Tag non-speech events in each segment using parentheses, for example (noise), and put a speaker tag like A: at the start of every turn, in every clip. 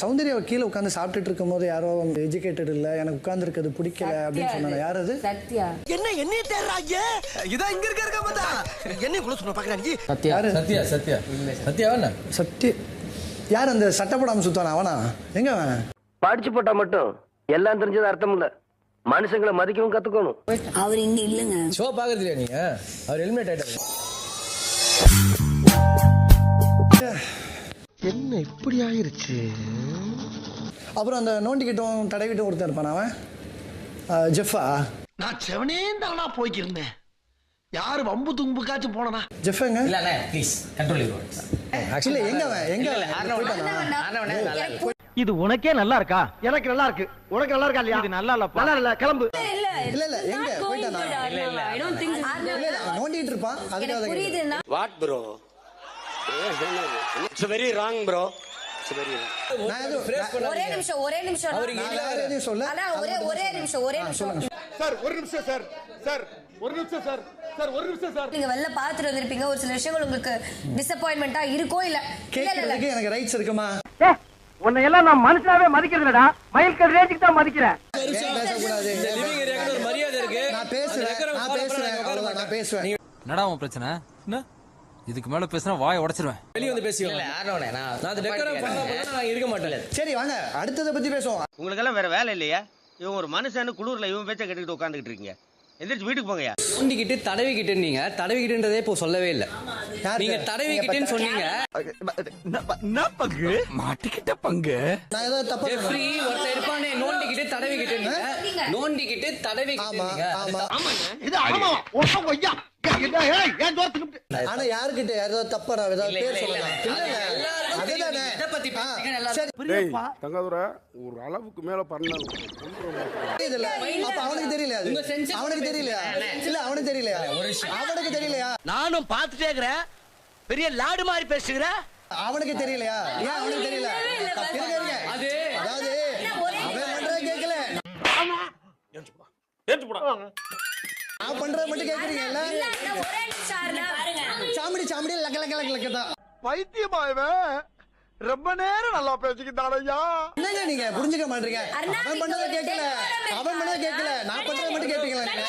A: சௌந்தர்யா கீழே உட்காந்து சாப்பிட்டுட்டு இருக்கும்போது யாரோ எஜுகேட்டட் இல்லை எனக்கு உட்காந்துருக்கிறது பிடிக்கல அப்படின்னு சொன்னாங்க. யார் அது?
B: சத்யா.
C: என்ன என்னைய தேடுறாங்க இதான் இங்க இருக்க இருக்க மாட்டா என்னைய குள்ள சொன்ன பாக்குறாங்க
D: சத்யா? சத்யா சத்யா சத்யா. என்ன?
A: சத்திய யார் அந்த சட்டை போடாமல் சுத்தானா அவனா? எங்க அவன்?
E: படிச்சு போட்டா மட்டும் எல்லாம் தெரிஞ்சது அர்த்தம் இல்ல. மனுஷங்களை மதிக்கவும் கத்துக்கணும்.
B: அவர் இங்க இல்லைங்க.
D: ஷோ பாக்குறது இல்லையா நீங்க அவர் எலிமினேட் ஆயிட்டாரு.
C: இப்படி ஆயிருச்சு?
A: அப்புறம் அந்த நோண்டிக்கிட்டும் தடவிட்டும் ஒருத்தன் இருப்பான் அவன். ஜெஃபா.
C: நான் செவனே தானா போய்க்கிருந்தேன். யாரு வம்பு தும்புக்காச்சும் போனனா?
A: ஜெஃபங்க?
D: இல்ல அண்ணே ப்ளீஸ் கண்ட்ரோல்
A: ஆக்சுவலி எங்க அவன்? எங்க அவன்?
F: இது உனக்கே நல்லா இருக்கா?
C: எனக்கு நல்லா இருக்கு. உனக்கு நல்லா இருக்கா இல்லையா?
F: இது நல்லா இல்லப்பா.
C: நல்லா இல்ல கிளம்பு.
A: இல்ல இல்ல எங்க? போயிட்டானா?
B: இல்ல இல்ல. ஐ டோன்ட் திங்க்
A: இல்ல இல்ல நோண்டிட்டு இருப்பான்.
B: புரியுதுன்னா
G: what bro it's very wrong bro
B: ஒரே நிமிஷம் ஒரே நிமிஷம். ஒரே ஒரே நிமிஷம் ஒரே நிமிஷம்.
H: சார் ஒரு நிமிஷம் சார். சார் ஒரு நிமிஷம் சார். சார் ஒரு நிமிஷம் சார்.
B: நீங்க வெளில பாத்துட்டு வந்திருப்பீங்க. ஒரு சில விஷயங்கள் உங்களுக்கு டிசப்பாயின்மெண்டா இருக்கோ இல்ல? இல்ல இல்ல, இல்ல.
A: கேட்கறதுக்கு எனக்கு ரைட்ஸ் இருக்குமா?
F: உன்னை எல்லாம் நான் மனுஷனாவே மதிக்கிறது இல்லடா மயில் ரேஞ்சுக்கு தான் மதிக்கிறேன்.
A: ஏன் பேசக்கூடாது.
D: லிவிங் ஏரியாக்கு ஒரு மரியாதை இருக்கு.
A: நான் பேசுறேன். நான் பேசுறேன். நான் பேசுவேன்.
I: என்னடா உன் பிரச்சனை? என்ன? இதுக்கு மேல பேசினா வாயை உடைச்சிருவேன்.
D: வெளிய வந்து பேசிக்கோங்க நான் அந்த டெக்கரம் ஃபாலோ பண்ணா நான் இருக்க மாட்டேன்.
A: சரி வாங்க. அடுத்ததை பத்தி பேசுவோம்.
G: உங்களுக்கு எல்லாம் வேற வேலை இல்லையா? இவன் ஒரு மனுஷன் குளிர்ல இவன் பேச்ச கேட்டுக்கிட்டு உட்காந்துக்கிட்டு இருக்கீங்க. எந்திரிச்சு வீட்டுக்கு போங்கயா
J: தூண்டிக்கிட்டு தடவிக்கிட்டு நீங்க. தடவிக்கிட்டுன்றதே இப்போ சொல்லவே இல்லை? நீங்க தடவிக்கிட்டுன்னு சொன்னீங்க.
C: பங்கு
I: மாட்டிக்கிட்ட பங்கு.
A: நான் ஏதோ தப்பா
J: ஜெஃப்ரி ஒருத்தர் இருப்பானே நோண்டிக்கிட்டு தடவிக்கிட்டு நோண்டிக்கிட்டு தடவிக்கிட்டு
A: ஆமா
J: நீங்க.
A: ஆமா.
C: இது ஆமா ஒருத்தன்
A: ஆனா யாருக்கிட்ட ஏதோ தப்பா நான் ஏதாவது பேர் சொல்லலாம். அதுதானே.
H: தங்காதுரை ஒரு அளவுக்கு மேல
A: அப்ப அவனுக்கு தெரியல அவனுக்கு தெரியலையா? இல்ல அவனுக்கு தெரியலையா? அவனுக்கு தெரியலையா?
C: நானும் பார்த்துட்டே இருக்கிறேன். பெரிய லாடு மாதிரி பேசுகிறேன்
A: அவனுக்கு தெரியலையா? ஏன் அவனுக்கு தெரியல? அதாவது அவன் கேட்கல நான் பண்றத மட்டும் கேக்குறீங்கல்ல?
B: இல்ல அண்ணா, ஒரே நிமிஷம் அண்ணா, பாருங்க.
A: சாமடி சாமடி லக்க லக்க லக்க லக்க தான்.
H: பைத்தியமா இவன். ரொம்ப நேரம் நல்லா பேசிக்கிட்டான் ஐயா.
A: என்னங்க நீங்க? புரிஞ்சுக்க மாட்டீங்க. அவன் பண்றத கேட்கல அவன் பண்றத கேட்கல நான் பண்றத மட்டும் கேட்பீங்களா நீங்க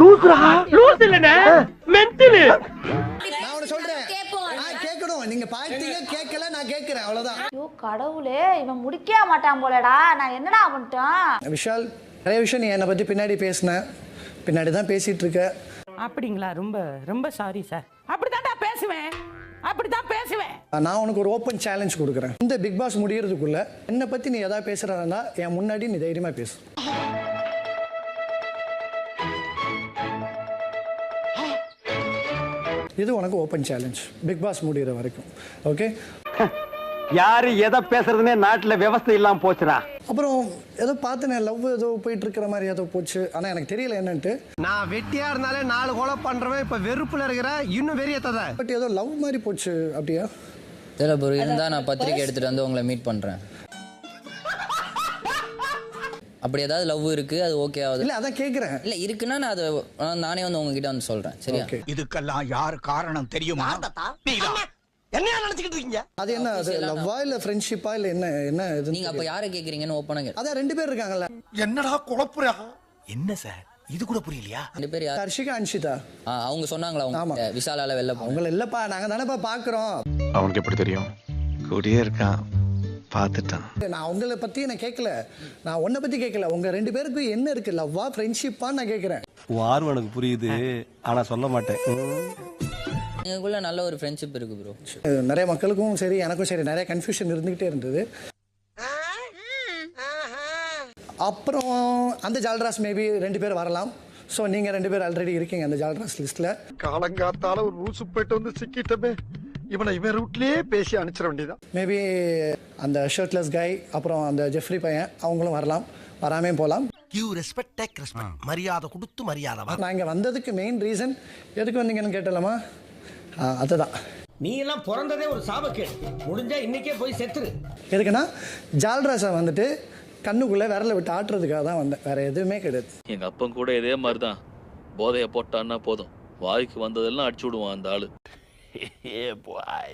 F: லூசுரா? லூசு இல்லனே மென்டலு
A: நான் அவன சொல்றேன். நான் நீங்க பார்த்தீங்க கேட்கல நான் கேட்கிறேன் அவ்வளவுதான்.
K: ஐயோ கடவுளே இவன் முடிக்கவே மாட்டான் போலடா. நான் என்னடா பண்ணிட்டேன்?
A: விஷால் நிறைய விஷயம் நீ என்னை பத்தி பின்னாடி பேசின. பின்னாடி தான் பேசிட்டு இருக்க
F: அப்படிங்களா? ரொம்ப ரொம்ப சாரி சார் அப்படிதான்டா பேசுவேன். அப்படிதான் பேசுவேன்.
A: நான் உனக்கு ஒரு ஓப்பன் சேலஞ்ச் கொடுக்குறேன். இந்த பிக் பாஸ் முடியறதுக்குள்ள என்னை பத்தி நீ எதாவது பேசுறதா என் முன்னாடி நீ தைரியமா பேசு. இது உனக்கு ஓப்பன் சேலஞ்ச் பிக் பாஸ் முடிகிற வரைக்கும். ஓகே
F: யாரு எதை பேசுறதுனே நாட்டுல விவசாயம் இல்லாம போச்சுடா.
A: அப்புறம் ஏதோ பார்த்தேன் லவ் ஏதோ போயிட்டு இருக்கிற மாதிரி ஏதோ போச்சு. ஆனால் எனக்கு தெரியல என்னன்ட்டு.
C: நான் வெட்டியா இருந்தாலே நாலு கொலை பண்றவன் இப்ப வெறுப்புல இருக்கிற இன்னும் வெறியத்தத.
A: பட் ஏதோ லவ் மாதிரி போச்சு அப்படியா?
J: தெரியல ப்ரோ இருந்தா நான் பத்திரிக்கை எடுத்துட்டு வந்து உங்களை மீட் பண்றேன். அப்படி ஏதாவது லவ் இருக்கு அது ஓகே ஆகுது.
A: இல்லை அதான் கேட்குறேன்
J: இல்ல இருக்குன்னா நான் அதை நான் வந்து உங்ககிட்ட வந்து சொல்றேன் சரியா?
A: ஓகே
C: இதுக்கெல்லாம் யார் காரணம் தெரியுமா? என்ன நினைச்சுக்கிட்டு இருக்கீங்க?
A: அது என்ன அது லவ்வா இல்லை ஃப்ரெண்ட்ஷிப்பா இல்லை என்ன என்ன இது
J: நீங்க அப்ப யாரை கேக்குறீங்கன்னு ஓப்பனா
A: அதான் ரெண்டு பேர் இருக்காங்கல்ல.
H: என்னடா குழப்புறா?
C: என்ன சார் இது கூட புரியலையா?
J: ரெண்டு பேர் யார்?
A: ஹர்ஷிகா அன்ஷிதா.
J: ஆ, அவங்க சொன்னாங்களா
A: ஆமா.
J: அவங்க விசாலால வெளில போங்க
A: அவங்கள இல்லப்பா நாங்க தானேப்பா பாக்குறோம்.
I: அவனுக்கு எப்படி தெரியும்?
G: கூடியே இருக்கான். பார்த்துட்டான்.
A: நான் உங்களை பத்தி நான் கேட்கல நான் உன்னை பத்தி கேட்கல உங்க ரெண்டு பேருக்கு என்ன இருக்கு? லவ்வா ஃப்ரெண்ட்ஷிப்பா நான் கேட்கறேன்
I: ஆர்வம் எனக்கு புரியுது. ஆனா சொல்ல மாட்டேன்.
J: எங்களுக்குள்ள நல்ல ஒரு ஃப்ரெண்ட்ஷிப் இருக்கு ப்ரோ
A: நிறைய மக்களுக்கும் சரி எனக்கும் சரி நிறைய கன்ஃபியூஷன் இருந்துகிட்டே இருந்தது. அப்புறம் அந்த ஜால்ராஸ் மேபி ரெண்டு பேர் வரலாம். ஸோ நீங்க ரெண்டு பேர் ஆல்ரெடி இருக்கீங்க அந்த ஜால்ராஸ் லிஸ்ட்ல
H: காலங்காத்தால ஒரு ரூசு போயிட்டு வந்து சிக்கிட்டமே. இவனை இவன் ரூட்லயே பேசி அனுப்பிச்சிட வேண்டியதான்
A: மேபி அந்த ஷர்ட்லெஸ் கை அப்புறம் அந்த ஜெஃப்ரி பையன் அவங்களும் வரலாம். வராமே போகலாம்
C: கிவ் ரெஸ்பெக்ட் டேக் ரெஸ்பெக்ட் மரியாதை கொடுத்து மரியாதை
A: நான் இங்கே வந்ததுக்கு மெயின் ரீசன் எதுக்கு வந்தீங்கன்னு கேட்டலாமா? அதுதான்.
F: நீ எல்லாம் பிறந்ததே ஒரு சாபக்கேடு. முடிஞ்சா இன்னைக்கே போய் செத்துரு.
A: எதுக்குன்னா ஜால்ராஸை வந்துட்டு கண்ணுக்குள்ளே விரல விட்டு ஆட்டுறதுக்காக தான் வந்தேன். வேற எதுவுமே கிடையாது.
L: எங்க அப்பன் கூட இதே மாதிரிதான். போதைய போட்டான்னா போதும். வாய்க்கு வந்ததெல்லாம் அடிச்சு விடுவான் அந்த ஆளு. (laughs)